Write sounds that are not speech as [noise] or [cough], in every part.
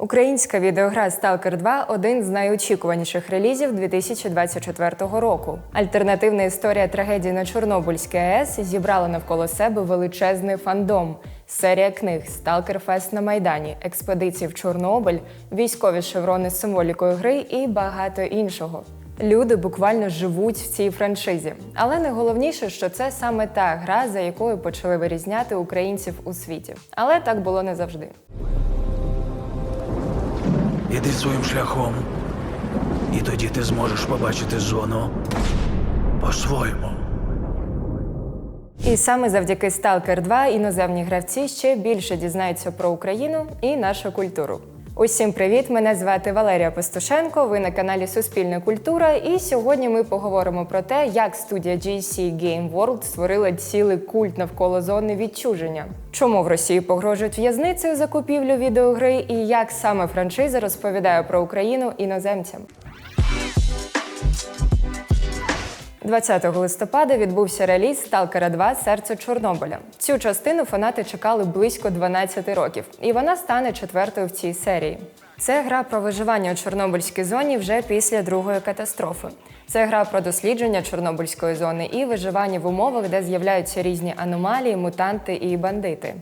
Українська відеогра Stalker 2 один з найочікуваніших релізів 2024 року. Альтернативна історія трагедії на Чорнобильській АЕС зібрала навколо себе величезний фандом. Серія книг Сталкерфест на Майдані, експедиції в Чорнобиль, військові шеврони з символікою гри і багато іншого. Люди буквально живуть в цій франшизі. Але найголовніше, що це саме та гра, за якою почали вирізняти українців у світі. Але так було не завжди. Іди своїм шляхом, і тоді ти зможеш побачити зону по-своєму. І саме завдяки Stalker 2 іноземні гравці ще більше дізнаються про Україну і нашу культуру. Усім привіт! Мене звати Валерія Пастушенко. Ви на каналі Суспільна культура. І сьогодні ми поговоримо про те, як студія GC Game World створила цілий культ навколо зони відчуження. Чому в Росії погрожують в'язницею за купівлю відеогри, і як саме франшиза розповідає про Україну іноземцям. 20 листопада відбувся реліз Сталкера 2 Серце Чорнобиля. Цю частину фанати чекали близько 12 років, і вона стане четвертою в цій серії. Це гра про виживання у Чорнобильській зоні вже після другої катастрофи. Це гра про дослідження Чорнобильської зони і виживання в умовах, де з'являються різні аномалії, мутанти і бандити.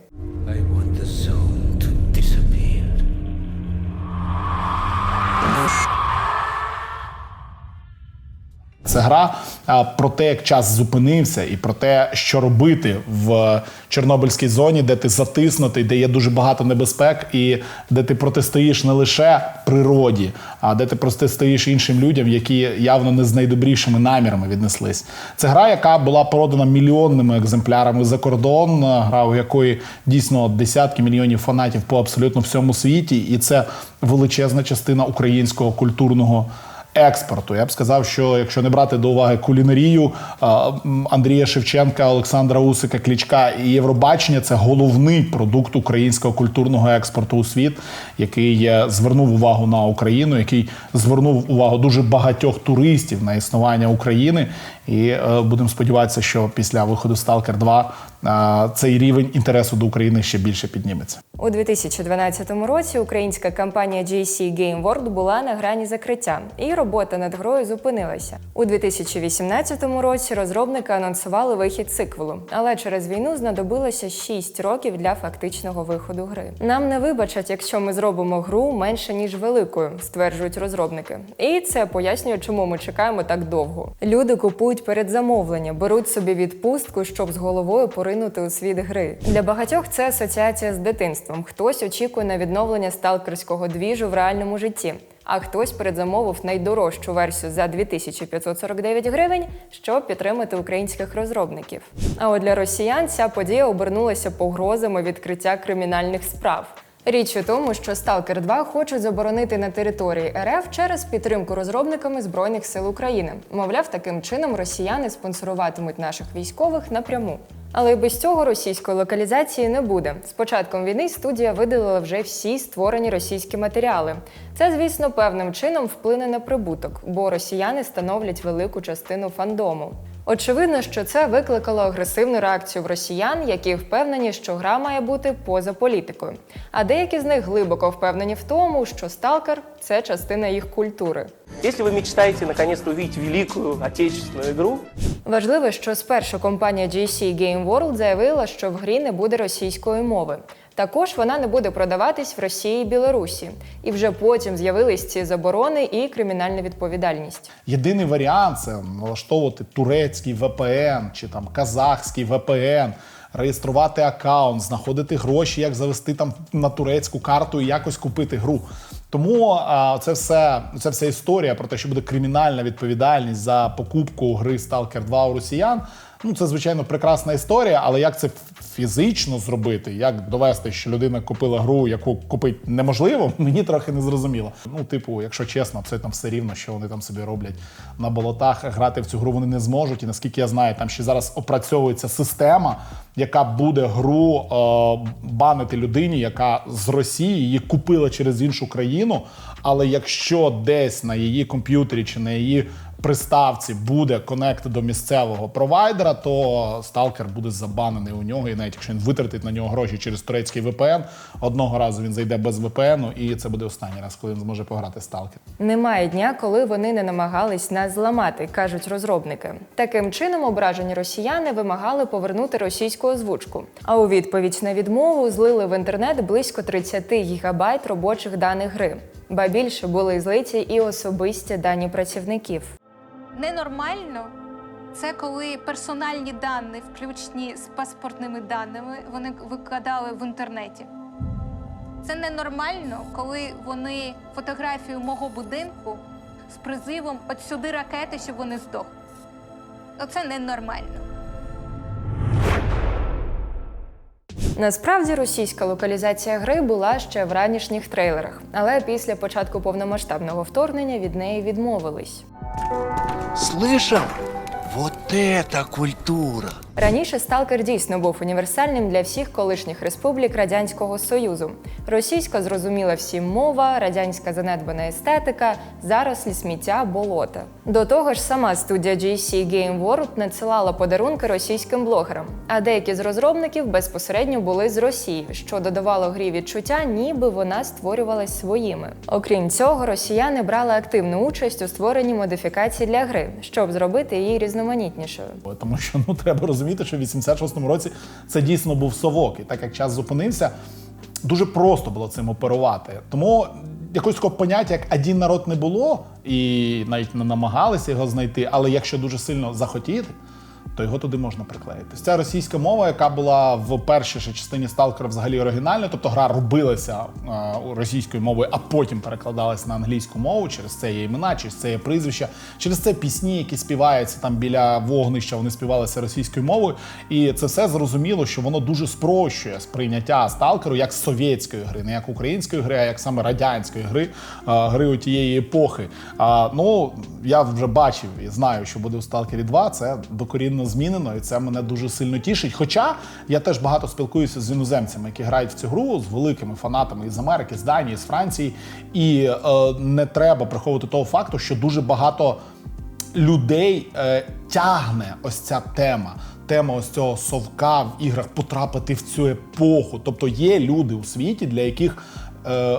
Це гра про те, як час зупинився, і про те, що робити в Чорнобильській зоні, де ти затиснутий, де є дуже багато небезпек, і де ти протистоїш не лише природі, а де ти протистоїш іншим людям, які явно не з найдобрішими намірами віднеслись. Це гра, яка була продана мільйонними екземплярами за кордон, гра, у якої дійсно десятки мільйонів фанатів по абсолютно всьому світі, і це величезна частина українського культурного експорту. Я б сказав, що якщо не брати до уваги кулінарію Андрія Шевченка, Олександра Усика, Клічка і Євробачення, це головний продукт українського культурного експорту у світ, який е, звернув увагу на Україну, який звернув увагу дуже багатьох туристів на існування України. І е, будемо сподіватися, що після виходу Сталкер 2 е, цей рівень інтересу до України ще більше підніметься. У 2012 році українська компанія GC Game World була на грані закриття, і робота над грою зупинилася. У 2018 році розробники анонсували вихід циквелу, але через війну знадобилося 6 років для фактичного виходу гри. Нам не вибачать, якщо ми зробимо гру менше ніж великою, стверджують розробники. І це пояснює, чому ми чекаємо так довго. Люди купують передзамовлення, беруть собі відпустку, щоб з головою поринути у світ гри. Для багатьох це асоціація з дитинством. Хтось очікує на відновлення сталкерського двіжу в реальному житті. А хтось передзамовив найдорожчу версію за 2549 гривень, щоб підтримати українських розробників. А от для росіян ця подія обернулася погрозами відкриття кримінальних справ. Річ у тому, що Stalker 2 хочуть заборонити на території РФ через підтримку розробниками Збройних сил України. Мовляв, таким чином росіяни спонсоруватимуть наших військових напряму. Але й без цього російської локалізації не буде. З початком війни студія видалила вже всі створені російські матеріали. Це, звісно, певним чином вплине на прибуток, бо росіяни становлять велику частину фандому. Очевидно, що це викликало агресивну реакцію в росіян, які впевнені, що гра має бути поза політикою. А деякі з них глибоко впевнені в тому, що сталкер це частина їх культури. Если вы мечтаете наконец-то увидеть великую отечественную игру, Важливо, що спершу компанія GC Game World заявила, що в грі не буде російської мови. Також вона не буде продаватись в Росії і Білорусі. І вже потім з'явились ці заборони і кримінальна відповідальність. Єдиний варіант це налаштовувати турецький VPN чи там казахський VPN, реєструвати аккаунт, знаходити гроші, як завести там на турецьку карту і якось купити гру. Тому а, це все це вся історія про те, що буде кримінальна відповідальність за покупку гри Stalker 2 у росіян. Ну, це звичайно прекрасна історія, але як це фізично зробити, як довести, що людина купила гру, яку купити неможливо, [laughs] мені трохи не зрозуміло. Ну, типу, якщо чесно, це там все рівно, що вони там собі роблять на болотах. Грати в цю гру вони не зможуть. І наскільки я знаю, там ще зараз опрацьовується система, яка буде гру е, банити людині, яка з Росії її купила через іншу країну. Але якщо десь на її комп'ютері чи на її приставці буде конект до місцевого провайдера, то сталкер буде забанений у нього. І навіть якщо він витратить на нього гроші через турецький VPN, одного разу він зайде без VPN, і це буде останній раз, коли він зможе пограти сталкер. Немає дня, коли вони не намагались нас зламати, кажуть розробники. Таким чином, ображені росіяни вимагали повернути російську озвучку. А у відповідь на відмову злили в інтернет близько 30 гігабайт робочих даних гри. Ба більше були злиті і особисті дані працівників. Ненормально це коли персональні дані, включні з паспортними даними, вони викладали в інтернеті. Це ненормально, коли вони фотографію мого будинку з призивом «От сюди ракети, щоб вони здохли. Оце ненормально. Насправді російська локалізація гри була ще в ранішніх трейлерах, але після початку повномасштабного вторгнення від неї відмовились. Слышал? Вот это культура! Раніше сталкер дійсно був універсальним для всіх колишніх республік Радянського Союзу. Російська зрозуміла всім мова, радянська занедбана естетика, зарослі сміття, болота. До того ж, сама студія GC Game World надсилала подарунки російським блогерам, а деякі з розробників безпосередньо були з Росії, що додавало грі відчуття, ніби вона створювалась своїми. Окрім цього, росіяни брали активну участь у створенні модифікацій для гри, щоб зробити її різноманітнішою. Тому що ну треба розуміти, що в 86-му році це дійсно був совок. І так як час зупинився, дуже просто було цим оперувати. Тому якогось такого поняття, як один народ не було, і навіть не намагалися його знайти. Але якщо дуже сильно захотіти, то його туди можна приклеїти. Ця російська мова, яка була в першій частині Сталкера взагалі оригінальною, тобто гра робилася е, російською мовою, а потім перекладалась на англійську мову. Через це є імена, через це є прізвища, через це пісні, які співаються там біля вогнища, вони співалися російською мовою. І це все зрозуміло, що воно дуже спрощує сприйняття сталкеру як совєтської гри, не як української гри, а як саме радянської гри, е, гри у тієї епохи. Ну я вже бачив і знаю, що буде у Сталкері 2. Це докорінно змінено, і це мене дуже сильно тішить. Хоча я теж багато спілкуюся з іноземцями, які грають в цю гру, з великими фанатами із Америки, з Данії, з Франції. І е, не треба приховувати того факту, що дуже багато людей е, тягне ось ця тема. Тема ось цього совка в іграх потрапити в цю епоху. Тобто є люди у світі, для яких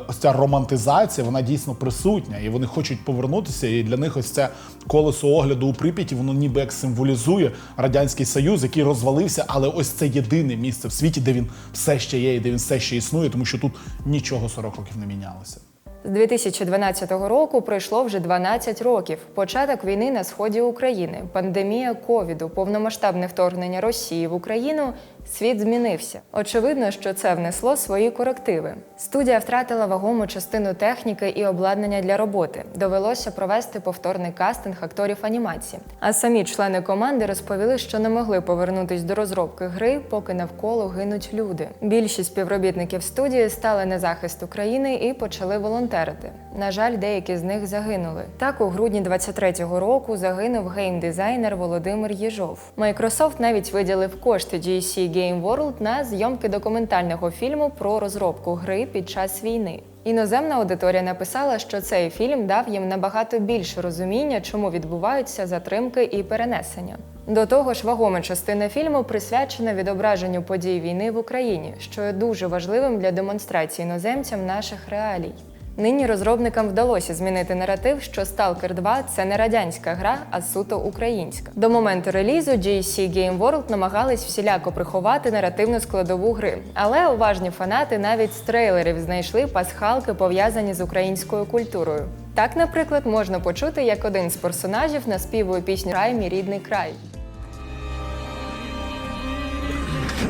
ось ця романтизація вона дійсно присутня, і вони хочуть повернутися. І для них ось це колесо огляду у Прип'яті, воно ніби як символізує радянський союз, який розвалився, але ось це єдине місце в світі, де він все ще є і де він все ще існує, тому що тут нічого 40 років не мінялося. З 2012 року пройшло вже 12 років. Початок війни на сході України, пандемія ковіду, повномасштабне вторгнення Росії в Україну. Світ змінився. Очевидно, що це внесло свої корективи. Студія втратила вагому частину техніки і обладнання для роботи. Довелося провести повторний кастинг акторів анімації. А самі члени команди розповіли, що не могли повернутись до розробки гри, поки навколо гинуть люди. Більшість співробітників студії стали на захист України і почали волонтерити. На жаль, деякі з них загинули. Так, у грудні 23-го року загинув геймдизайнер Володимир Єжов. Microsoft навіть виділив кошти GSC Game World на зйомки документального фільму про розробку гри під час війни. Іноземна аудиторія написала, що цей фільм дав їм набагато більше розуміння, чому відбуваються затримки і перенесення. До того ж, вагома частина фільму присвячена відображенню подій війни в Україні, що є дуже важливим для демонстрації іноземцям наших реалій. Нині розробникам вдалося змінити наратив, що Stalker 2 – це не радянська гра, а суто українська. До моменту релізу GSC Game World намагались всіляко приховати наративну складову гри, але уважні фанати навіть з трейлерів знайшли пасхалки, пов'язані з українською культурою. Так, наприклад, можна почути, як один з персонажів наспівує пісню Край мій рідний край.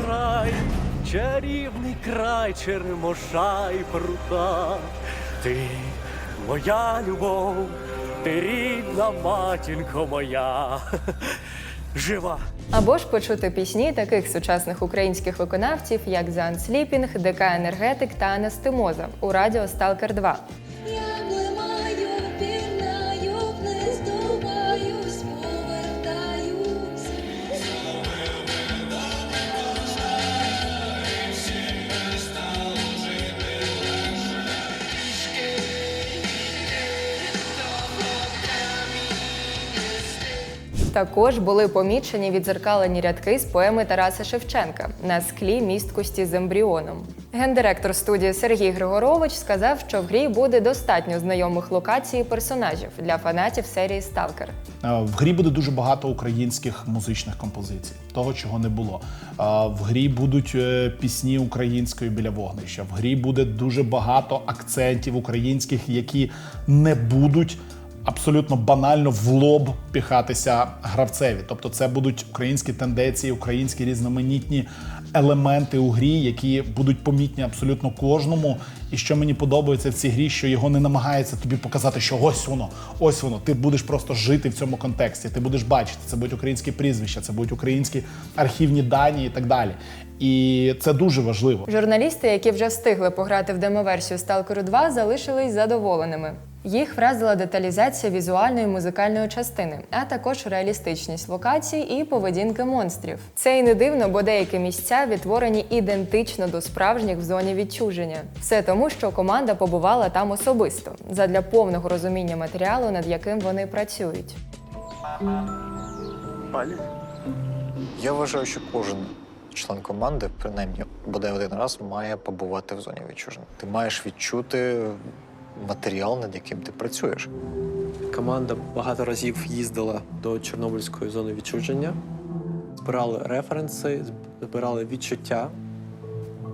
край, чарівний край черемоша і прута. Ти моя любов, ти рідна матінко моя. [laughs] Жива. Або ж почути пісні таких сучасних українських виконавців, як Зан Сліпінг, ДК Енергетик та Анастимоза у радіо Сталкер 2. Також були помічені відзеркалені рядки з поеми Тараса Шевченка на склі місткості з ембріоном. Гендиректор студії Сергій Григорович сказав, що в грі буде достатньо знайомих локацій і персонажів для фанатів серії Сталкер. В грі буде дуже багато українських музичних композицій, того чого не було. В грі будуть е, пісні української біля вогнища. В грі буде дуже багато акцентів українських, які не будуть. Абсолютно банально в лоб піхатися гравцеві. Тобто, це будуть українські тенденції, українські різноманітні елементи у грі, які будуть помітні абсолютно кожному. І що мені подобається в цій грі, що його не намагається тобі показати, що ось воно, ось воно. Ти будеш просто жити в цьому контексті. Ти будеш бачити, це будуть українські прізвища, це будуть українські архівні дані і так далі. І це дуже важливо. Журналісти, які вже встигли пограти в демоверсію Сталкеру 2, залишились задоволеними. Їх вразила деталізація візуальної і музикальної частини, а також реалістичність локацій і поведінки монстрів. Це і не дивно, бо деякі місця відтворені ідентично до справжніх в зоні відчуження. Все тому, що команда побувала там особисто задля повного розуміння матеріалу, над яким вони працюють. Я вважаю, що кожен член команди, принаймні бодай один раз, має побувати в зоні відчуження. Ти маєш відчути матеріал, над яким ти працюєш. Команда багато разів їздила до Чорнобильської зони відчуження, збирали референси, збирали відчуття,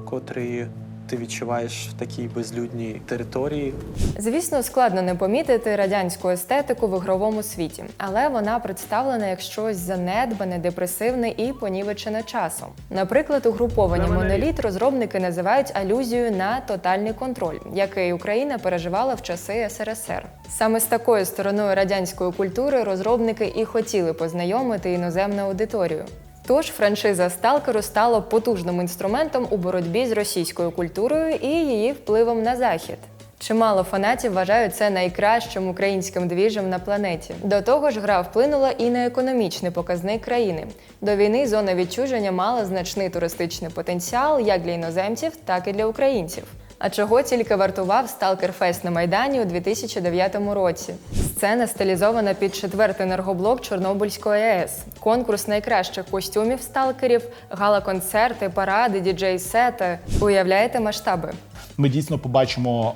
котрі ти відчуваєш в такій безлюдній території. Звісно, складно не помітити радянську естетику в ігровому світі, але вона представлена як щось занедбане, депресивне і понівечене часом. Наприклад, угруповання моноліт розробники називають алюзією на тотальний контроль, який Україна переживала в часи СРСР. Саме з такою стороною радянської культури розробники і хотіли познайомити іноземну аудиторію. Тож франшиза Сталкеру стала потужним інструментом у боротьбі з російською культурою і її впливом на захід. Чимало фанатів вважають це найкращим українським двіжем на планеті. До того ж, гра вплинула і на економічний показник країни. До війни зона відчуження мала значний туристичний потенціал як для іноземців, так і для українців. А чого тільки вартував Сталкерфест на Майдані у 2009 році? Сцена стилізована під четвертий енергоблок Чорнобильської АЕС, конкурс найкращих костюмів сталкерів, гала-концерти, паради, діджей-сети. Уявляєте масштаби? Ми дійсно побачимо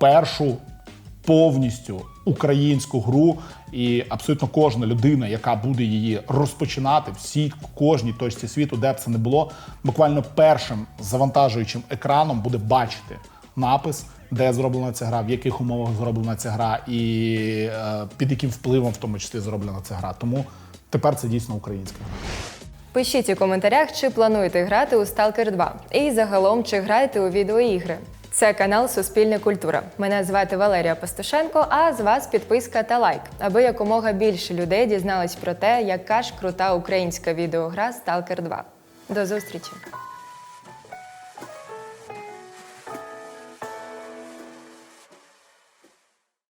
першу повністю українську гру, і абсолютно кожна людина, яка буде її розпочинати, всі кожній точці світу, де б це не було, буквально першим завантажуючим екраном буде бачити напис, де зроблена ця гра, в яких умовах зроблена ця гра, і е, під яким впливом в тому числі зроблена ця гра. Тому тепер це дійсно українська. Пишіть у коментарях, чи плануєте грати у Stalker 2 і загалом чи граєте у відеоігри. Це канал Суспільна культура. Мене звати Валерія Пастушенко. А з вас підписка та лайк, аби якомога більше людей дізнались про те, яка ж крута українська відеогра Сталкер 2. До зустрічі!